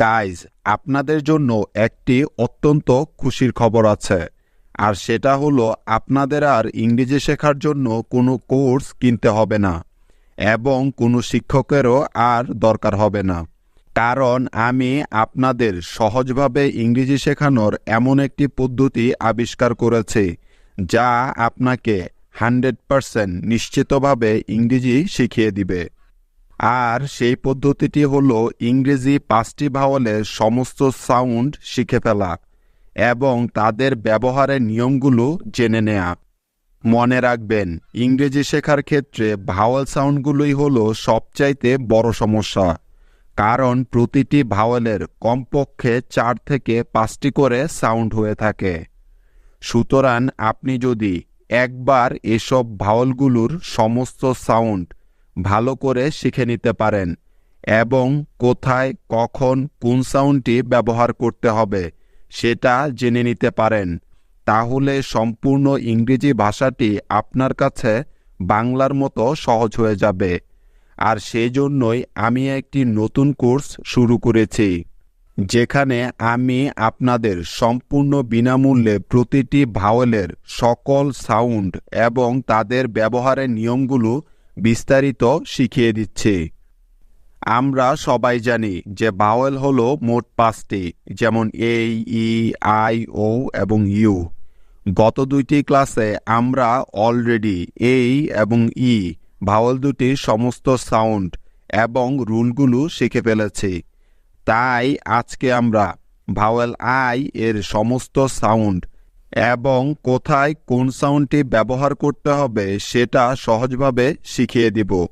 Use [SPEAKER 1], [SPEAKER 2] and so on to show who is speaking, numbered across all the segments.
[SPEAKER 1] Guys আপনাদের জন্য একটি অত্যন্ত খুশির খবর আছে। আর সেটা হলো, আপনাদের আর ইংরেজি শেখার জন্য কোনো কোর্স কিনতে হবে না, এবং কোনো শিক্ষকেরও আর দরকার হবে না। কারণ আমি আপনাদের সহজভাবে ইংরেজি শেখানোর এমন একটি পদ্ধতি আবিষ্কার করেছি, যা আপনাকে হান্ড্রেড পারসেন্ট নিশ্চিতভাবে ইংরেজি শিখিয়ে দিবে। আর সেই পদ্ধতিটি হলো ইংরেজি পাঁচটি ভাওয়ালের সমস্ত সাউন্ড শিখে ফেলা এবং তাদের ব্যবহারের নিয়মগুলো জেনে নেয়া। মনে রাখবেন, ইংরেজি শেখার ক্ষেত্রে ভাওয়াল সাউন্ডগুলোই হলো সবচাইতে বড় সমস্যা, কারণ প্রতিটি ভাওয়ালের কমপক্ষে চার থেকে পাঁচটি করে সাউন্ড হয়ে থাকে। সুতরাং আপনি যদি একবার এসব ভাওয়ালগুলোর সমস্ত সাউন্ড ভালো করে শিখে নিতে পারেন এবং কোথায়, কখন, কোন সাউন্ডটি ব্যবহার করতে হবে সেটা জেনে নিতে পারেন। তাহলে সম্পূর্ণ ইংরেজি ভাষাটি আপনার কাছে বাংলার মতো সহজ হয়ে যাবে। আর সেই জন্যই আমি একটি নতুন কোর্স শুরু করেছি, যেখানে আমি আপনাদের সম্পূর্ণ বিনামূল্যে প্রতিটি ভাওয়েলের সকল সাউন্ড এবং তাদের ব্যবহারের নিয়মগুলো বিস্তারিত শিখিয়ে দিচ্ছি। আমরা সবাই জানি যে ভাওয়েল হলো মোট পাঁচটি, যেমন এ, ই, আই, ও এবং ইউ। গত দুইটি ক্লাসে আমরা অলরেডি এই এবং ই ভাওয়েল দুটির সমস্ত সাউন্ড এবং রুলগুলো শিখে ফেলেছি। তাই আজকে আমরা ভাওয়েল আই এর সমস্ত সাউন্ড এবং কোথায় কোন সাউন্ডটি ব্যবহার করতে হবে সেটা সহজভাবে শিখিয়ে দিব।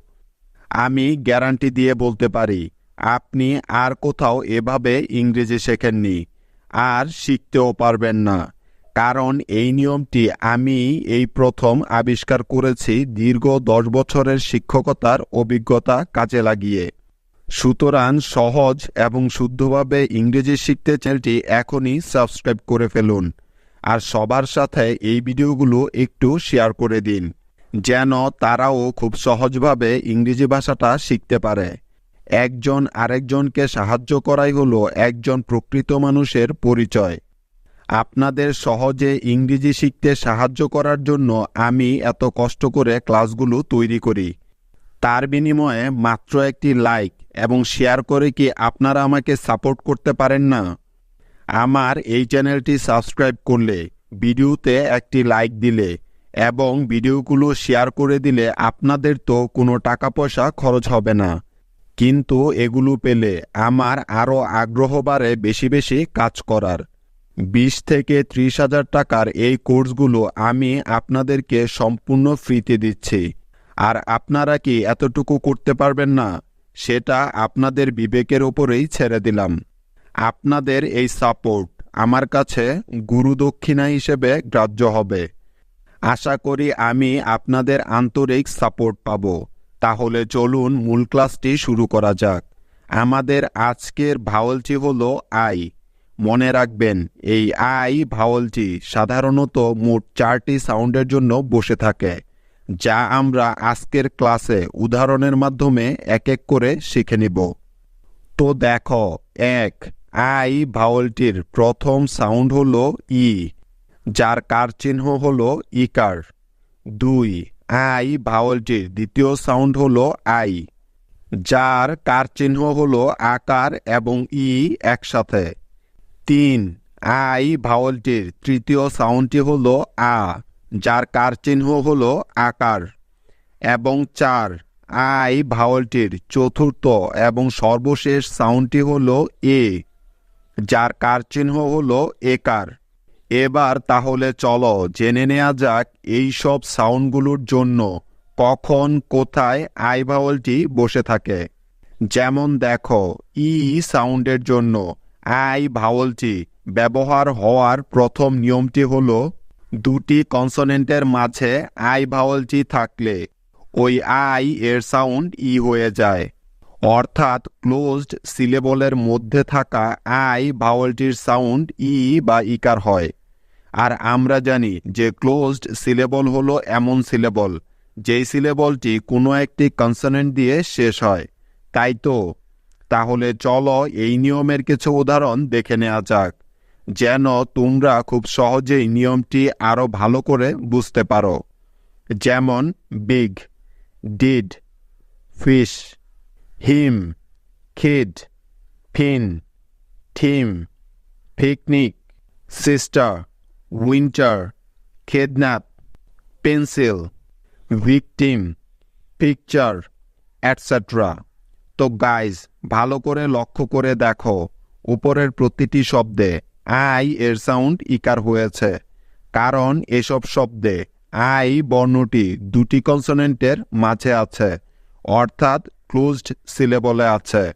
[SPEAKER 1] আমি গ্যারান্টি দিয়ে বলতে পারি, আপনি আর কোথাও এভাবে ইংরেজি শেখেননি, আর শিখতেও পারবেন না। কারণ এই নিয়মটি আমি এই প্রথম আবিষ্কার করেছি দীর্ঘ দশ বছরের শিক্ষকতার অভিজ্ঞতা কাজে লাগিয়ে। সুতরাং সহজ এবং শুদ্ধভাবে ইংরেজি শিখতে চ্যানেলটি এখনই সাবস্ক্রাইব করে ফেলুন। আর সবার সাথে এই ভিডিওগুলো একটু শেয়ার করে দিন, যেন তারাও খুব সহজভাবে ইংরেজি ভাষাটা শিখতে পারে। একজন আরেকজনকে সাহায্য করাই হলো একজন প্রকৃত মানুষের পরিচয়। আপনাদের সহজে ইংরেজি শিখতে সাহায্য করার জন্য আমি এত কষ্ট করে ক্লাসগুলো তৈরি করি। তার বিনিময়ে মাত্র একটি লাইক এবং শেয়ার করে কি আপনারা আমাকে সাপোর্ট করতে পারেন না? আমার এই চ্যানেলটি সাবস্ক্রাইব করলে, ভিডিওতে একটি লাইক দিলে এবং ভিডিওগুলো শেয়ার করে দিলে আপনাদের তো কোনো টাকা পয়সা খরচ হবে না। কিন্তু এগুলো পেলে আমার আরও আগ্রহ বাড়ে বেশি বেশি কাজ করার। বিশ থেকে ত্রিশ হাজার টাকার এই কোর্সগুলো আমি আপনাদেরকে সম্পূর্ণ ফ্রিতে দিচ্ছি। আর আপনারা কি এতটুকু করতে পারবেন না? সেটা আপনাদের বিবেকের ওপরেই ছেড়ে দিলাম। আপনাদের এই সাপোর্ট আমার কাছে গুরুদক্ষিণা হিসেবে গ্রাহ্য হবে। আশা করি আমি আপনাদের আন্তরিক সাপোর্ট পাব। তাহলে চলুন মূল ক্লাসটি শুরু করা যাক। আমাদের আজকের ভাওলটি হল আই মনে রাখবেন, এই আই ভাওলটি সাধারণত মোট চারটি সাউন্ডের জন্য বসে থাকে, যা আমরা আজকের ক্লাসে উদাহরণের মাধ্যমে এক এক করে শিখে নিব। তো দেখো, এক আই ভাওলটির প্রথম সাউন্ড হল ই, যার কার চিহ্ন হলো ইকার। দুই, আই ভাওলটির দ্বিতীয় সাউন্ড হল আই, যার কার চিহ্ন হলো আকার এবং ই একসাথে। তিন, আই ভাওলটির তৃতীয় সাউন্ডটি হল আ, যার কার চিহ্ন হলো আকার। এবং চার, আই ভাওলটির চতুর্থ এবং সর্বশেষ সাউন্ডটি হল এ। যার কার চিহ্ন হলো একার। এবার তাহলে চলো জেনে নেওয়া যাক এই সব সাউন্ডগুলোর জন্য কখন, কোথায় আই ভাওলটি বসে থাকে। যেমন দেখো, ই সাউন্ডের জন্য আই ভাওলটি ব্যবহার হওয়ার প্রথম নিয়মটি হলো দুটি কনসোনেন্টের মাঝে আই ভাওলটি থাকলে ওই আই এর সাউন্ড ই হয়ে যায়। অর্থাৎ ক্লোজড সিলেবলের মধ্যে থাকা আই ভাওলটির সাউন্ড ই বা ইকার হয়। আর আমরা জানি যে ক্লোজড সিলেবল হলো এমন সিলেবল যেই সিলেবলটি কোনো একটি কনসোনেন্ট দিয়ে শেষ হয়। তাই তো? তাহলে চলো এই নিয়মের কিছু উদাহরণ দেখে নেওয়া যাক, যেন তোমরা খুব সহজেই নিয়মটি আরও ভালো করে বুঝতে পারো। যেমন big did fish him kid fin theme picnic sister winter kidnap pencil victim picture etcetera তো গাইজ ভালো করে লক্ষ্য করে দেখো, উপরের প্রতিটি শব্দে আই এর সাউন্ড ইকার হয়েছে। কারণ এসব শব্দে আই বর্ণটি দুটি কনসোনেন্টের মাঝে আছে। অর্থাৎ ক্লোজড সিলেবলে আছে।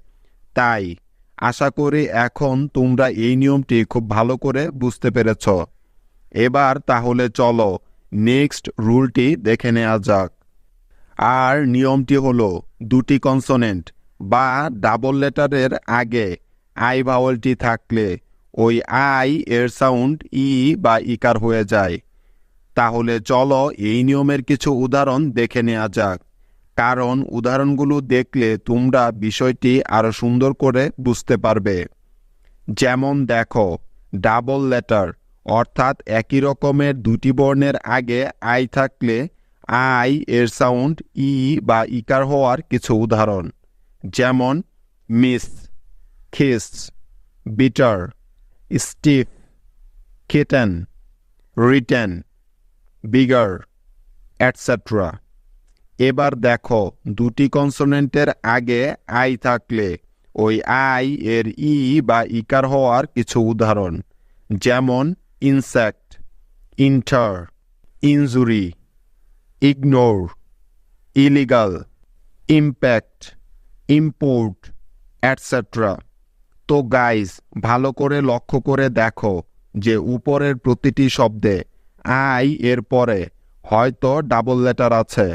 [SPEAKER 1] তাই, আশা করি এখন তোমরা এই নিয়মটি খুব ভালো করে বুঝতে পেরেছ। এবার তাহলে চলো নেক্সট রুলটি দেখে নেওয়া যাক। আর নিয়মটি হলো, দুটি কনসোনেন্ট বা ডাবল লেটারের আগে আই ভাওয়েলটি থাকলে ওই আই এর সাউন্ড ই বা ইকার হয়ে যায়। তাহলে চলো এই নিয়মের কিছু উদাহরণ দেখে নেওয়া যাক। কারণ উদাহরণগুলো দেখলে তোমরা বিষয়টি আরও সুন্দর করে বুঝতে পারবে। যেমন দেখো, ডাবল লেটার, অর্থাৎ একই রকমের দুটি বর্ণের আগে আই থাকলে আই এর সাউন্ড, ই বা ইকার হওয়ার কিছু উদাহরণ। যেমন, miss kiss bitter, stiff, kitten, written, bigger etcetera এবার দেখো, দুটি কনসোনেন্টের আগে আই থাকলে ওই আই এর ই বা ইকার হওয়ার কিছু উদাহরণ। যেমন insect inter injury ignore illegal impact import etcetera তো গাইজ ভালো করে লক্ষ্য করে দেখো যে উপরের প্রতিটি শব্দে আই এর পরে হয়তো ডাবল লেটার আছে।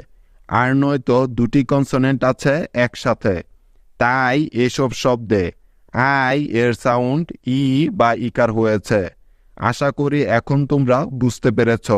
[SPEAKER 1] আর নয়তো দুটি কনসোনেন্ট আছে একসাথে। তাই এসব শব্দে আই এর সাউন্ড ই বা ইকার হয়েছে। আশা করি এখন তোমরা বুঝতে পেরেছ।